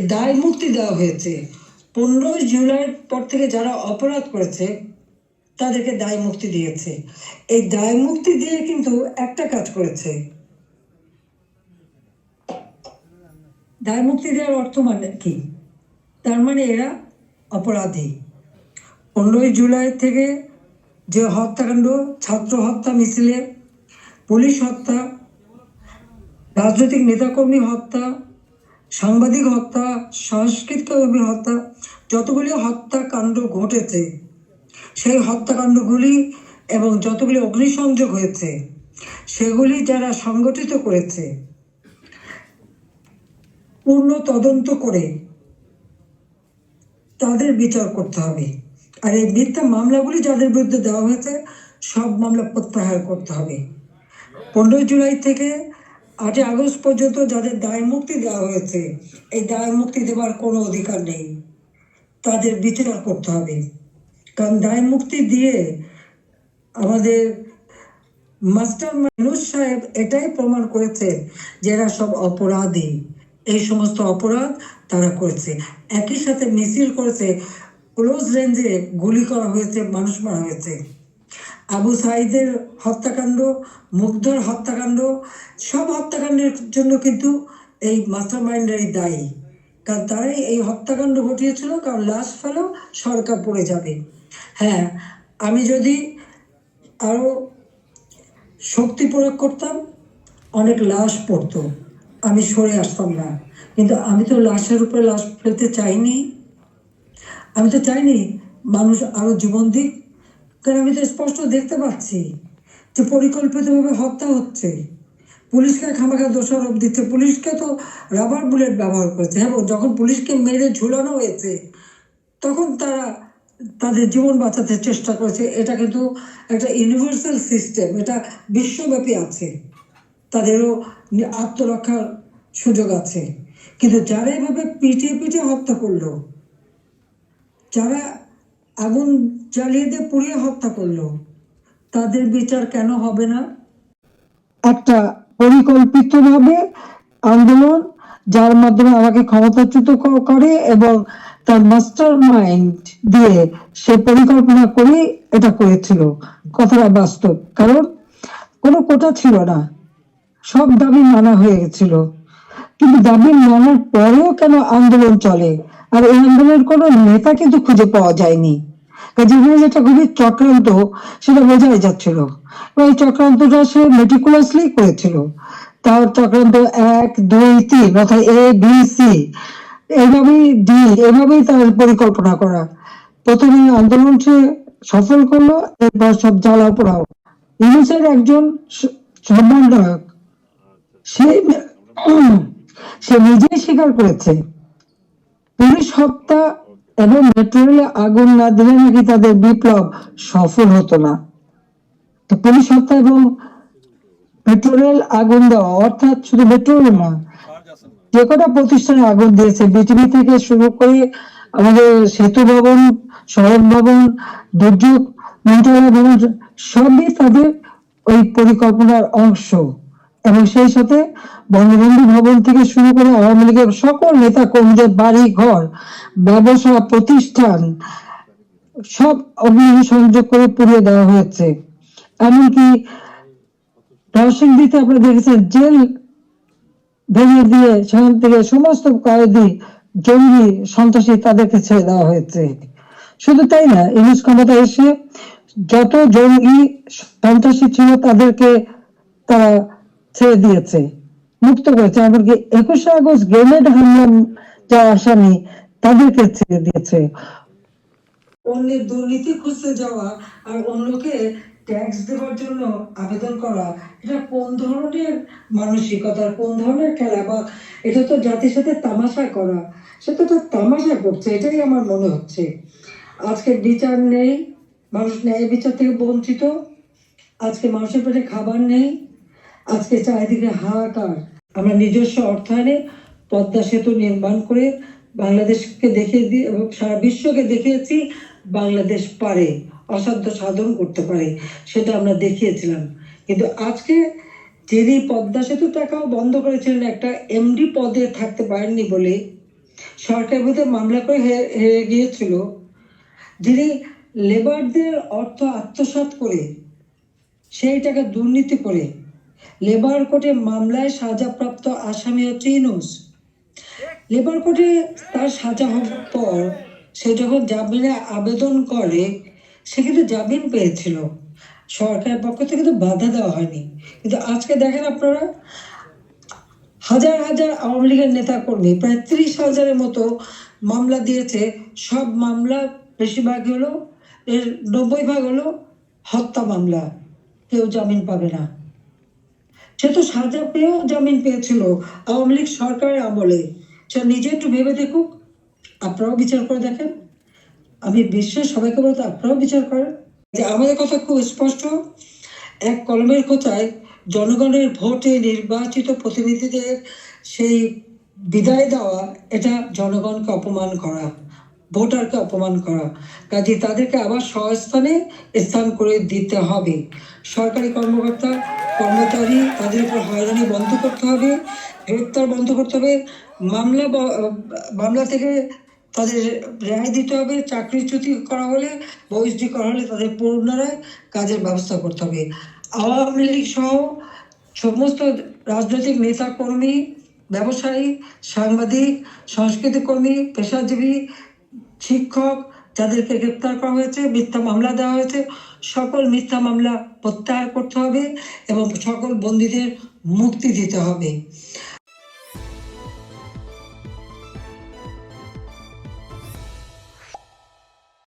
দায় মুক্তি দেওয়া হয়েছে। পনেরোই জুলাইয়ের পর থেকে যারা অপরাধ করেছে, তাদেরকে দায় মুক্তি দিয়েছে। এই দায় মুক্তি দিয়ে কিন্তু একটা কাজ করেছে। দায় মুক্তি দেওয়ার অর্থ মানে কি? তার মানে এরা অপরাধী। পনেরোই জুলাই থেকে যে হত্যাকাণ্ড, ছাত্র হত্যা, মিছিলে, পুলিশ হত্যা, রাজনৈতিক নেতাকর্মী হত্যা সাংবাদিক হত্যা সংস্কৃত কর্মী হত্যা, যতগুলি হত্যাকাণ্ড ঘটেছে, সেই হত্যাকাণ্ডগুলি এবং যতগুলি অগ্নিসংযোগ হয়েছে, সেগুলি যারা সংগঠিত করেছে, পূর্ণ তদন্ত করে তাদের বিচার করতে হবে। আর এই মিথ্যা মামলাগুলি যাদের বিরুদ্ধে দেওয়া হয়েছে, সব মামলা প্রত্যাহার করতে হবে। পনেরোই জুলাই থেকে আটই আগস্ট পর্যন্ত যাদের দায় মুক্তি দেওয়া হয়েছে, এই দায় মুক্তি দেওয়ার কোনো অধিকার নেই। তাদের বিচার করতে হবে। কারণ দায় মুক্তি দিয়ে আমাদের মাস্টার মানুষ সাহেব এটাই প্রমাণ করেছে যে এরা সব অপরাধী। এই সমস্ত অপরাধ তারা করেছে। একই সাথে মিছিল করেছে, ক্লোজ রেঞ্জে গুলি করা হয়েছে, মানুষ মারা হয়েছে। আবু সাইদের হত্যাকাণ্ড মুগ্ধর হত্যাকাণ্ড, সব হত্যাকাণ্ডের জন্য কিন্তু এই মাস্টার মাইন্ডারই দায়ী। কারণ তারাই এই হত্যাকাণ্ড ঘটিয়েছিল, কারণ লাশ ফেলো, সরকার পড়ে যাবে। হ্যাঁ আমি যদি আরও শক্তি প্রয়োগ করতাম, অনেক লাশ পড়তো। আমি সরে আসতাম না। কিন্তু আমি তো লাশের উপরে লাশ ফেলতে চাইনি। আমি তো চাইনি মানুষ আরও জীবন দিক কারণ আমি তো স্পষ্ট দেখতে পাচ্ছি যে পরিকল্পিতভাবে হত্যা হচ্ছে। পুলিশকে খামাখা দোষারোপ দিচ্ছে। পুলিশকে তো রাবার বুলেট ব্যবহার করেছে। হ্যাঁ যখন পুলিশকে মেরে ঝুলানো হয়েছে, তখন তারা তাদের জীবন বাঁচাতে চেষ্টা করেছে। এটা কিন্তু একটা ইউনিভার্সাল সিস্টেম এটা বিশ্বব্যাপী আছে। তাদেরও আত্মরক্ষার সুযোগ আছে। কিন্তু যারা এভাবে পিটিয়ে পিটিয়ে হত্যা করল, যারা আগুন জ্বালিয়ে দিয়ে পুড়িয়ে হত্যা করল। তাদের বিচার কেন হবে না? একটা পরিকল্পিতভাবে আন্দোলন, যার মাধ্যমে আমাকে ক্ষমতাচ্যুত করে এবং তার মাস্টার মাইন্ড দিয়ে সে পরিকল্পনা করে এটা করেছিল। কথাটা বাস্তব, কারণ কোনো কোটা ছিল না। সব দাবি মানা হয়ে গেছিল। কিন্তু দাবি মানার পরেও কেন আন্দোলন চলে? আর এই আন্দোলনের কোনো নেতা কিন্তু খুঁজে পাওয়া যায়নি। যেখানে যেটা গভীর চক্রান্ত, সেটা বোঝাই যাচ্ছিল। এই চক্রান্তটা সে মেটিকুলাসলি করেছিল। তার চক্রান্ত এক, দুই, তিন, অর্থাৎ এ বি সি এইভাবেই ডি এভাবেই তার পরিকল্পনা করা। প্রথমে আন্দোলন সে সফল করল, এরপর সব জ্বালা পোড়াও। ইউনিসের একজন স- সমন্বয়ক সে সে নিজেই স্বীকার করেছে। পুলিশ হত্যা এবং মেট্রো আগুন না দিলে নাকি তাদের বিপ্লব সফল হতো না। তো পুলিশ হত্যা এবং মেট্রো আগুন দেওয়া, অর্থাৎ শুধু মেট্রো রেল না যে কটা প্রতিষ্ঠানে আগুন দিয়েছে বিটিভি থেকে শুরু করে আমাদের সেতু ভবন সড়ক ভবন, দুর্যোগ, মন্ত্রণালয় ভবন, সবই তাদের ওই পরিকল্পনার অংশ। এবং সেই সাথে বঙ্গবন্ধু ভবন থেকে শুরু করে আওয়ামী লীগের সকল নেতা কর্মীদের বাড়ি ঘর, ব্যবসা, প্রতিষ্ঠান সব অগ্নি সংযোগ করে পুড়িয়ে দেওয়া হয়েছে। এমনকি নরসিংদীতে আপনারা দেখেছেন, জেল ভেঙে দিয়ে সেখান থেকে সমস্ত কয়েদি জঙ্গি সন্ত্রাসী তাদেরকে ছেড়ে দেওয়া হয়েছে। শুধু তাই না, ইংলিশ ক্ষমতা এসে যত জঙ্গি সন্ত্রাসী ছিল তাদেরকে তারা ছেড়ে দিয়েছে। মুক্ত করেছে। এমনকি একুশে আগস্ট গ্রেনেড হামলা যা আসামি তাদেরকে ছেড়ে দিয়েছে। অন্যের দুর্নীতি খুঁজতে যাওয়া আর অন্যকে ট্যাক্স দেওয়ার জন্য আবেদন করা, এটা কোন ধরনের মানসিকতা কোন ধরনের খেলা বা এটা তো জাতির সাথে তামাশা করা, সেটা তো তামাশা করছে, এটাই আমার মনে হচ্ছে। আজকে বিচার নেই, মানুষ ন্যায় বিচার থেকে বঞ্চিত, আজকে মানুষের পেটে খাবার নেই আজকে চারিদিকে হাহাকার। আমরা নিজস্ব অর্থায়নে পদ্মা সেতু নির্মাণ করে বাংলাদেশকে দেখিয়ে দিয়ে এবং সারা বিশ্বকে দেখিয়েছি বাংলাদেশ পারে, অসাধ্য সাধন করতে পারে, সেটা আমরা দেখিয়েছিলাম। কিন্তু আজকে যিনি পদ্মা সেতু টাকাও বন্ধ করেছিলেন, একটা এমডি পদে থাকতে পারেননি বলে সরকারের বিরুদ্ধে মামলা করে হেরে গিয়েছিল, যিনি লেবারদের অর্থ আত্মসাৎ করে, সেই টাকা দুর্নীতি করে লেবার কোর্টে মামলায় সাজাপ্রাপ্ত আসামি হচ্ছে ইনুস লেবার কোর্টে তার সাজা হওয়ার পর সে যখন জামিনে আবেদন করে, সে কিন্তু জামিন পেয়েছিল। সরকারের পক্ষ থেকে কিন্তু বাধা দেওয়া হয়নি। কিন্তু আজকে দেখেন আপনারা, হাজার হাজার আওয়ামী লীগের নেতাকর্মী প্রায় ত্রিশ হাজারের মতো মামলা দিয়েছে। সব মামলা বেশিরভাগ হলো, এর নব্বই ভাগ হলো হত্যা মামলা। কেউ জামিন পাবে না। সে তো সাজা পেয়েও জামিন পেয়েছিল আওয়ামী লীগ সরকারের আমলে। সে নিজে একটু ভেবে দেখুক, আপনারাও বিচার করে দেখেন। আমি বিশ্বের সবাইকে বলতে আপনারাও বিচার করেন। যে আমাদের কথা খুব স্পষ্ট, এক কলমের কোথায় জনগণের ভোটে নির্বাচিত প্রতিনিধিদের সেই বিদায় দেওয়া, এটা জনগণকে অপমান করা। ভোটারকে অপমান করা। কাজে তাদেরকে আবার স্বস্থানে স্থান করে দিতে হবে। সরকারি কর্মকর্তা, কর্মচারী তাদের উপর হয়রানি বন্ধ করতে হবে, গ্রেপ্তার বন্ধ করতে হবে, মামলা মামলা থেকে তাদের রেহাই দিতে হবে চাকরিচ্যুতি করা হলে, বহিষ্কৃতি করা হলে তাদের পুনরায় কাজের ব্যবস্থা করতে হবে। আওয়ামী লীগ সহ সমস্ত রাজনৈতিক নেতা কর্মী, ব্যবসায়ী, সাংবাদিক, সংস্কৃতি কর্মী, পেশাজীবী শিক্ষক যাদেরকে গ্রেপ্তার করা হয়েছে, মিথ্যা মামলা দেওয়া হয়েছে, সকল মিথ্যা মামলা প্রত্যাহার করতে হবে এবং সকল বন্দীদের মুক্তি দিতে হবে।